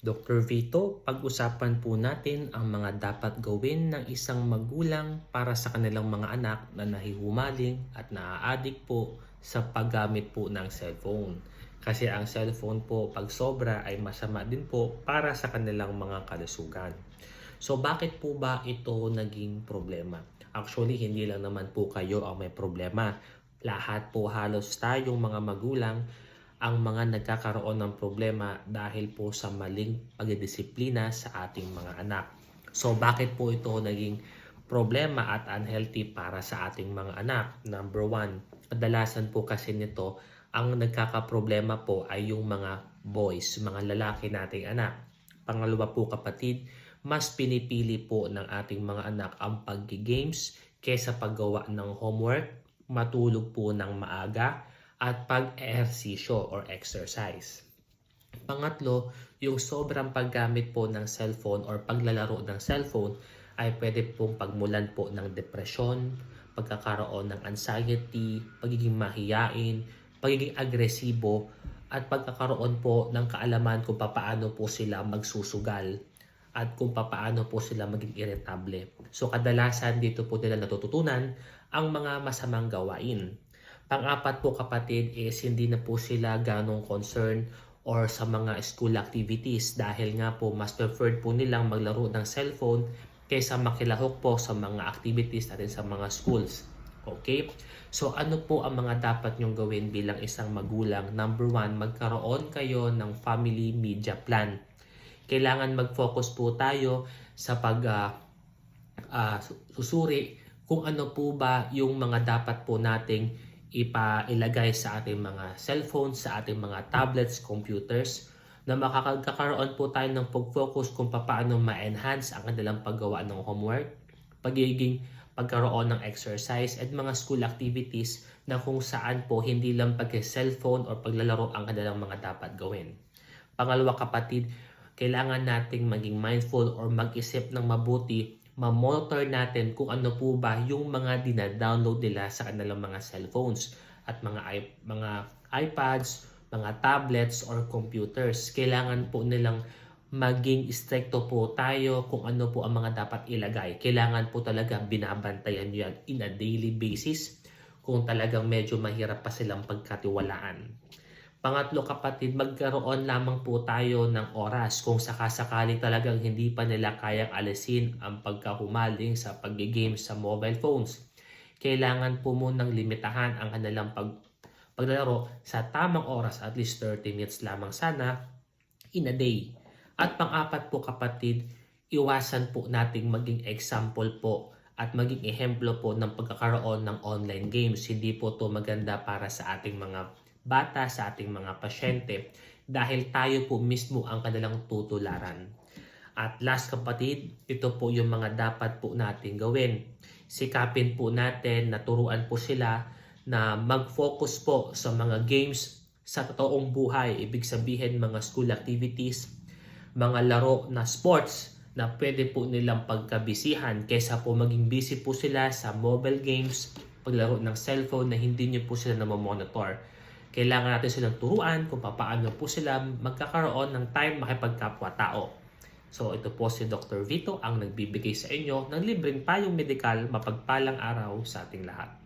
Dr. Vito, pag-usapan po natin ang mga dapat gawin ng isang magulang para sa kanilang mga anak na nahihumaling at naaadik po sa paggamit po ng cellphone. Kasi ang cellphone po pag sobra ay masama din po para sa kanilang mga kalusugan. So bakit po ba ito naging problema? Actually, hindi lang naman po kayo ang may problema. Lahat po halos tayong mga magulang ang mga nagkakaroon ng problema dahil po sa maling pagdidisiplina sa ating mga anak. So bakit po ito naging problema at unhealthy para sa ating mga anak? Number one, kadalasan po kasi nito ang nagkakaproblema po ay yung mga boys, mga lalaki nating anak. Pangalawa po kapatid, mas pinipili po ng ating mga anak ang pag-games kesa paggawa ng homework, matulog po ng maaga, at pag-ehersisyo or exercise. Pangatlo, yung sobrang paggamit po ng cellphone or paglalaro ng cellphone ay pwede pong pagmulan po ng depresyon, pagkakaroon ng anxiety, pagiging mahiyain, pagiging agresibo, at pagkakaroon po ng kaalaman kung papaano po sila magsusugal at kung papaano po sila maging irritable. So kadalasan dito po nila natututunan ang mga masamang gawain. Pang-apat po kapatid is hindi na po sila ganong concern or sa mga school activities dahil nga po mas preferred po nilang maglaro ng cellphone kaysa makilahok po sa mga activities natin sa mga schools. Okay? So ano po ang mga dapat nyong gawin bilang isang magulang? Number one, magkaroon kayo ng family media plan. Kailangan mag-focus po tayo sa pag ah, ah, susuri kung ano po ba yung mga dapat po nating ipailagay sa ating mga cellphones, sa ating mga tablets, computers, na makakakaroon po tayo ng pag-focus kung paano ma-enhance ang kanilang paggawa ng homework, pagiging pagkaroon ng exercise at mga school activities na kung saan po hindi lang pag-cellphone or paglalaro ang kanilang mga dapat gawin. Pangalawa kapatid, kailangan nating maging mindful or mag-isip ng mabuti ma-monitor natin kung ano po ba yung mga dina-download nila sa kanilang mga cellphones at mga i- mga iPads, mga tablets or computers. Kailangan po nilang maging stricto po tayo kung ano po ang mga dapat ilagay. Kailangan po talaga binabantayan nyo yan in a daily basis kung talagang medyo mahirap pa silang pagkatiwalaan. Pangatlo kapatid, magkaroon lamang po tayo ng oras kung sakasakali talagang hindi pa nila kayang alisin ang pagkahumaling sa pag-game sa mobile phones. Kailangan po munang limitahan ang kanilang pag paglalaro sa tamang oras at least 30 minutes lamang sana in a day. At pang-apat po kapatid, iwasan po nating maging example po at maging ehemplo po ng pagkakaroon ng online games. Hindi po to maganda para sa ating mga bata, sa ating mga pasyente dahil tayo po mismo ang kanilang tutularan. At last kapatid, ito po yung mga dapat po natin gawin. Sikapin po natin, naturuan po sila na mag-focus po sa mga games sa totoong buhay. Ibig sabihin mga school activities, mga laro na sports na pwede po nilang pagkabisihan kaysa po maging busy po sila sa mobile games, paglaro ng cellphone na hindi nyo po sila namomonitor kailangan natin silang turuan kung paano po sila magkakaroon ng time makipagkapwa-tao. So ito po si Dr. Vito ang nagbibigay sa inyo ng libreng payong medikal mapagpalang araw sa ating lahat.